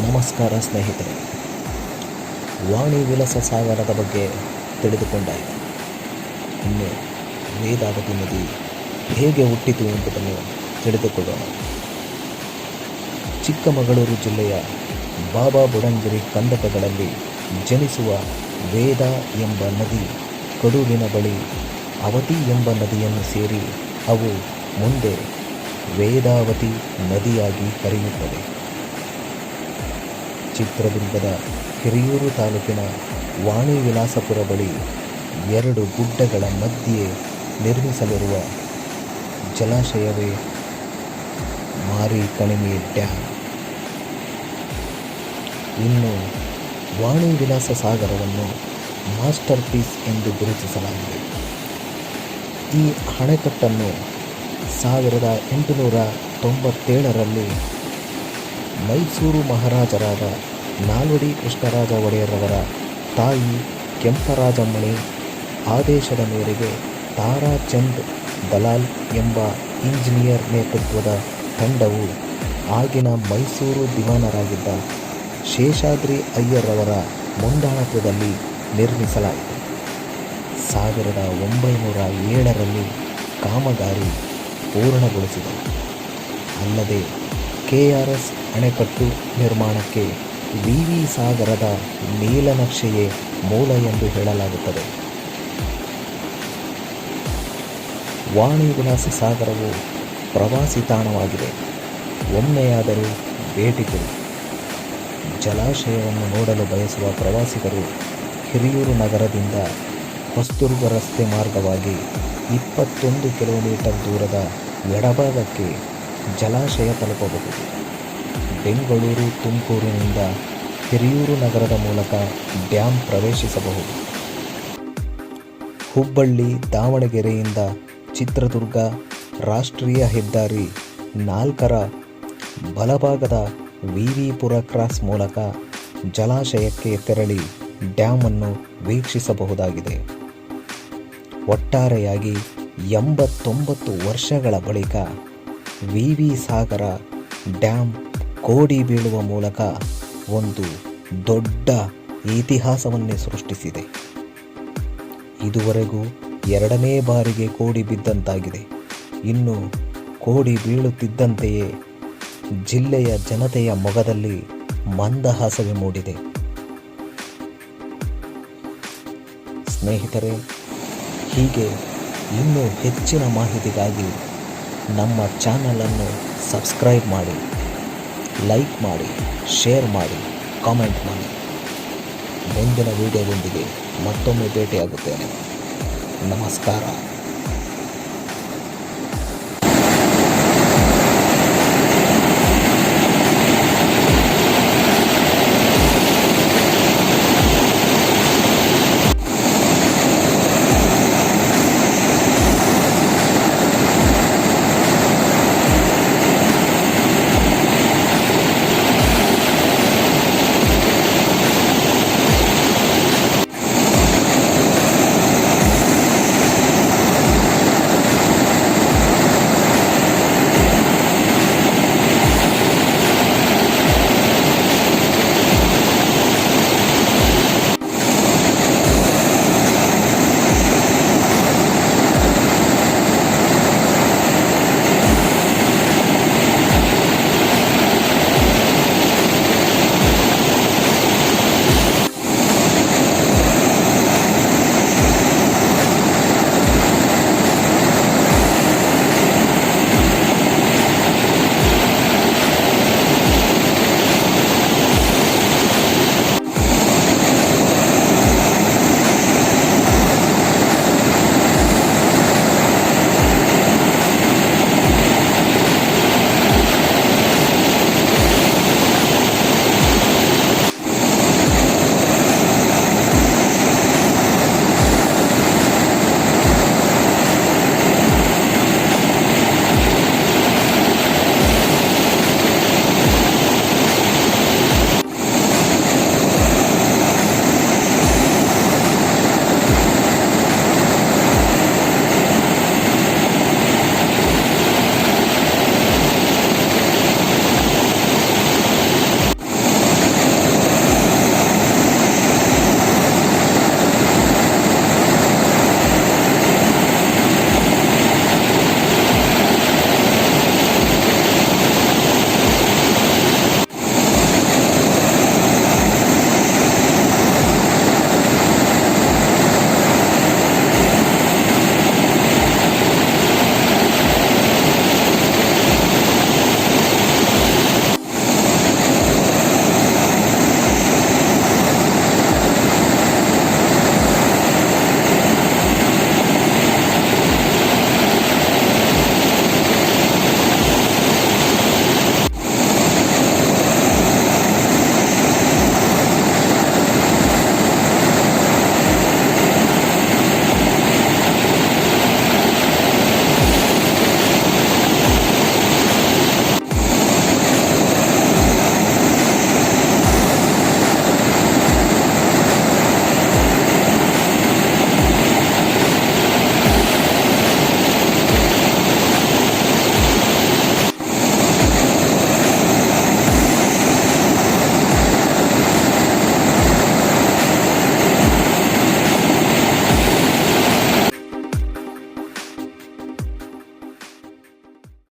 ನಮಸ್ಕಾರ ಸ್ನೇಹಿತರೆ. ವಾಣಿ ವಿಲಾಸ ಸಾಗರದ ಬಗ್ಗೆ ತಿಳಿದುಕೊಂಡಾಯಿತು ಇನ್ನು ವೇದಾವತಿ ನದಿ ಹೇಗೆ ಹುಟ್ಟಿತು ಎಂಬುದನ್ನು ತಿಳಿದುಕೊಳ್ಳೋಣ. ಚಿಕ್ಕಮಗಳೂರು ಜಿಲ್ಲೆಯ ಬಾಬಾ ಬುಡಂಗಿರಿ ಕಂದಕಗಳಲ್ಲಿ ಜನಿಸುವ ವೇದ ಎಂಬ ನದಿ ಕಡೂರಿನ ಬಳಿ ಅವತಿ ಎಂಬ ನದಿಯನ್ನು ಸೇರಿ ಅವು ಮುಂದೆ ವೇದಾವತಿ ನದಿಯಾಗಿ ಹರಿಯುತ್ತದೆ ಚಿತ್ರದುರ್ಗದ ಹಿರಿಯೂರು ತಾಲೂಕಿನ ವಾಣಿ ವಿಲಾಸಪುರ ಬಳಿ ಎರಡು ಗುಡ್ಡಗಳ ಮಧ್ಯೆ ನಿರ್ಮಿಸಲಿರುವ ಜಲಾಶಯವೇ ಮಾರಿ ಕಣಿಮೆ ಡ್ಯಾಮ್ ಇನ್ನು ವಾಣಿ ವಿಲಾಸ ಸಾಗರವನ್ನು ಮಾಸ್ಟರ್ ಪೀಸ್ ಎಂದು ಗುರುತಿಸಲಾಗಿದೆ. ಈ ಅಣೆಕಟ್ಟನ್ನು ಸಾವಿರದ ಎಂಟುನೂರ ತೊಂಬತ್ತೇಳರಲ್ಲಿ ಮೈಸೂರು ಮಹಾರಾಜರಾದ ನಾಲ್ವಡಿ ಕೃಷ್ಣರಾಜ ಒಡೆಯರವರ ತಾಯಿ ಕೆಂಪರಾಜಮ್ಮಣಿ ಆದೇಶದ ಮೇರೆಗೆ ತಾರಾಚಂದ್ ದಲಾಲ್ ಎಂಬ ಇಂಜಿನಿಯರ್ ನೇತೃತ್ವದ ತಂಡವು ಆಗಿನ ಮೈಸೂರು ದಿವಾನರಾಗಿದ್ದ ಶೇಷಾದ್ರಿ ಅಯ್ಯರವರ ಮುಂದಾಳತ್ವದಲ್ಲಿ ನಿರ್ಮಿಸಲಾಯಿತು. ಸಾವಿರದ ಒಂಬೈನೂರ ಏಳರಲ್ಲಿ ಕಾಮಗಾರಿ ಪೂರ್ಣಗೊಳಿಸಿದರು. ಅಲ್ಲದೆ ಕೆ ಆರ್ ಎಸ್ ಅಣೆಕಟ್ಟು ನಿರ್ಮಾಣಕ್ಕೆ ವಿ ಸಾಗರದ ನೀಲನಕ್ಷೆಯೇ ಮೂಲ ಎಂದು ಹೇಳಲಾಗುತ್ತದೆ. ವಾಣಿ ವಿಲಾಸ ಸಾಗರವು ಪ್ರವಾಸಿ ತಾಣವಾಗಿದೆ. ಒಮ್ಮೆಯಾದರೂ ಭೇಟಿ ಕೊಡಿ. ಜಲಾಶಯವನ್ನು ನೋಡಲು ಬಯಸುವ ಪ್ರವಾಸಿಗರು ಹಿರಿಯೂರು ನಗರದಿಂದ ಹೊಸದುರ್ಗ ರಸ್ತೆ ಮಾರ್ಗವಾಗಿ ಇಪ್ಪತ್ತೊಂದು ಕಿಲೋಮೀಟರ್ ದೂರದ ಎಡಭಾಗಕ್ಕೆ ಜಲಾಶಯ ತಲುಪಬಹುದು. ಬೆಂಗಳೂರು, ತುಮಕೂರಿನಿಂದ ಹಿರಿಯೂರು ನಗರದ ಮೂಲಕ ಡ್ಯಾಂ ಪ್ರವೇಶಿಸಬಹುದು. ಹುಬ್ಬಳ್ಳಿ, ದಾವಣಗೆರೆಯಿಂದ ಚಿತ್ರದುರ್ಗ ರಾಷ್ಟ್ರೀಯ ಹೆದ್ದಾರಿ ನಾಲ್ಕರ ಬಲಭಾಗದ ವಿವಿಪುರ ಕ್ರಾಸ್ ಮೂಲಕ ಜಲಾಶಯಕ್ಕೆ ತೆರಳಿ ಡ್ಯಾಮನ್ನು ವೀಕ್ಷಿಸಬಹುದಾಗಿದೆ. ಒಟ್ಟಾರೆಯಾಗಿ ಎಂಬತ್ತೊಂಬತ್ತು ವರ್ಷಗಳ ಬಳಿಕ ವಿ ವಿ ಸಾಗರ ಡ್ಯಾಂ ಕೋಡಿ ಬೀಳುವ ಮೂಲಕ ಒಂದು ದೊಡ್ಡ ಇತಿಹಾಸವನ್ನೇ ಸೃಷ್ಟಿಸಿದೆ. ಇದುವರೆಗೂ ಎರಡನೇ ಬಾರಿಗೆ ಕೋಡಿ ಬಿದ್ದಂತಾಗಿದೆ. ಇನ್ನು ಕೋಡಿ ಬೀಳುತ್ತಿದ್ದಂತೆಯೇ ಜಿಲ್ಲೆಯ ಜನತೆಯ ಮೊಗದಲ್ಲಿ ಮಂದಹಾಸವೇ ಮೂಡಿದೆ. ಸ್ನೇಹಿತರೆ, ಹೀಗೆ ಇನ್ನೂ ಹೆಚ್ಚಿನ ಮಾಹಿತಿಗಾಗಿ ನಮ್ಮ ಚಾನಲನ್ನು ಸಬ್ಸ್ಕ್ರೈಬ್ ಮಾಡಿ. ಲೈಕ್ ಮಾಡಿ ಶೇರ್ ಮಾಡಿ ಕಾಮೆಂಟ್ ಮಾಡಿ. ಮುಂದಿನ ವಿಡಿಯೋದೊಂದಿಗೆ ಮತ್ತೊಮ್ಮೆ ಭೇಟಿಯಾಗುತ್ತೇನೆ. ನಮಸ್ಕಾರ.